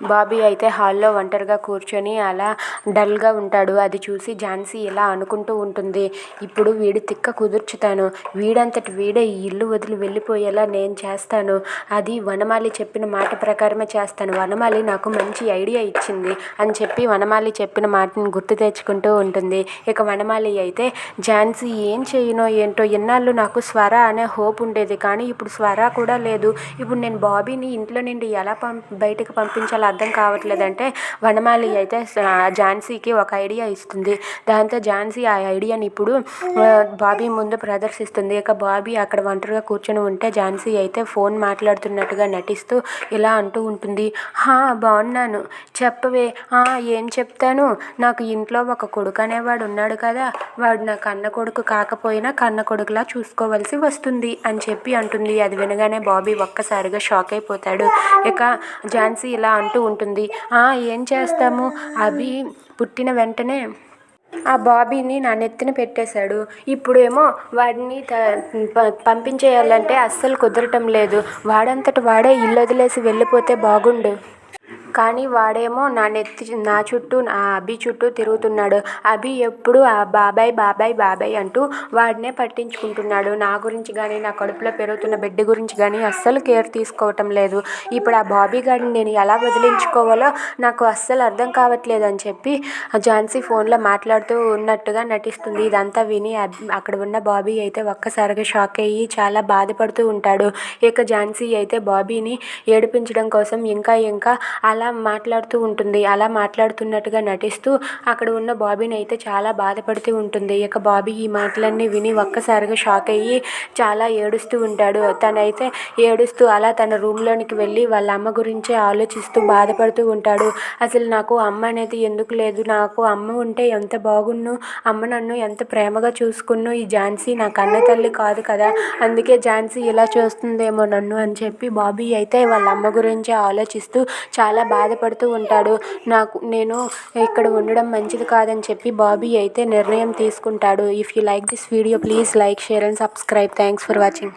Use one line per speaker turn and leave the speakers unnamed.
బాబీ అయితే హాల్లో ఒంటరిగా కూర్చొని అలా డల్గా ఉంటాడు. అది చూసి ఝాన్సీ ఇలా అనుకుంటూ ఉంటుంది. ఇప్పుడు వీడి తిక్క కుదుర్చుతాను. వీడంతటి వీడే ఈ ఇల్లు వదిలి వెళ్ళిపోయేలా నేను చేస్తాను. అది వనమాలి చెప్పిన మాట ప్రకారమే చేస్తాను. వనమాలి నాకు మంచి ఐడియా ఇచ్చింది అని చెప్పి వనమాలి చెప్పిన మాటను గుర్తు తెచ్చుకుంటూ ఉంటుంది. ఇక వనమాలి అయితే ఝాన్సీ ఏం చేయనో ఏంటో ఎన్నాళ్ళు నాకు స్వర అనే హోప్ ఉండేది. కానీ ఇప్పుడు స్వర కూడా లేదు. ఇప్పుడు నేను బాబీని ఇంట్లో నుండి ఎలా పం బయటకు పంపించాలా అర్థం కావట్లేదంటే వనమాలి అయితే ఝాన్సీకి ఒక ఐడియా ఇస్తుంది. దాంతో ఝాన్సీ ఆ ఐడియాని ఇప్పుడు బాబీ ముందు ప్రదర్శిస్తుంది. ఇక బాబీ అక్కడ ఒంటరిగా కూర్చొని ఉంటే ఝాన్సీ అయితే ఫోన్ మాట్లాడుతున్నట్టుగా నటిస్తూ ఇలా అంటూ ఉంటుంది. హా బాగున్నాను చెప్పవే. ఏం చెప్తాను? నాకు ఇంట్లో ఒక కొడుకు అనేవాడు ఉన్నాడు కదా వాడు నా కన్న కొడుకు కాకపోయినా కన్న కొడుకులా చూసుకోవాల్సి వస్తుంది అని చెప్పి అంటుంది. అది వినగానే బాబీ ఒక్కసారిగా షాక్ అయిపోతాడు. ఇక ఝాన్సీ ఇలా అంటూ ఉంటుంది. ఏం చేస్తాము? అభి పుట్టిన వెంటనే ఆ బాబీని నా నెత్తిన పెట్టేశాడు. ఇప్పుడేమో వాడిని పంపించేయాలంటే అస్సలు కుదరటం లేదు. వాడంతట వాడే ఇల్లు వదిలేసి వెళ్ళిపోతే బాగుండు. కానీ వాడేమో నా నెత్తి నా చుట్టూ నా అభి చుట్టూ తిరుగుతున్నాడు. అభి ఎప్పుడు ఆ బాబాయ్ బాబాయ్ బాబాయ్ అంటూ వాడినే పట్టించుకుంటున్నాడు. నా గురించి కానీ నా కడుపులో పెరుగుతున్న బిడ్డ గురించి కానీ అస్సలు కేర్ తీసుకోవటం లేదు. ఇప్పుడు ఆ బాబీ గారిని నేను ఎలా వదిలించుకోవాలో నాకు అస్సలు అర్థం కావట్లేదు అని చెప్పి ఝాన్సీ ఫోన్లో మాట్లాడుతూ ఉన్నట్టుగా నటిస్తుంది. ఇదంతా విని అక్కడ ఉన్న బాబీ అయితే ఒక్కసారిగా షాక్ అయ్యి చాలా బాధపడుతూ ఉంటాడు. ఇక ఝాన్సీ అయితే బాబీని ఏడిపించడం కోసం ఇంకా ఇంకా అలా అలా మాట్లాడుతూ ఉంటుంది. అలా మాట్లాడుతున్నట్టుగా నటిస్తూ అక్కడ ఉన్న బాబీని అయితే చాలా బాధపడుతూ ఉంటుంది. ఇక బాబీ ఈ మాటలన్నీ విని ఒక్కసారిగా షాక్ అయ్యి చాలా ఏడుస్తూ ఉంటాడు. తనైతే ఏడుస్తూ అలా తన రూమ్లోనికి వెళ్ళి వాళ్ళ అమ్మ గురించే ఆలోచిస్తూ బాధపడుతూ ఉంటాడు. అసలు నాకు అమ్మ అనేది ఎందుకు లేదు? నాకు అమ్మ ఉంటే ఎంత బాగున్ను? అమ్మ నన్ను ఎంత ప్రేమగా చూసుకున్ను? ఈ ఝాన్సీ నా కన్న తల్లి కాదు కదా? అందుకే ఝాన్సీ ఇలా చూస్తుందేమో నన్ను అని చెప్పి బాబీ అయితే వాళ్ళ అమ్మ గురించి ఆలోచిస్తూ చాలా బాధపడుతూ ఉంటాడు. నాకు నేను ఇక్కడ ఉండడం మంచిది కాదని చెప్పి బాబీ అయితే నిర్ణయం తీసుకుంటాడు. If you like this video please like share and subscribe thanks for watching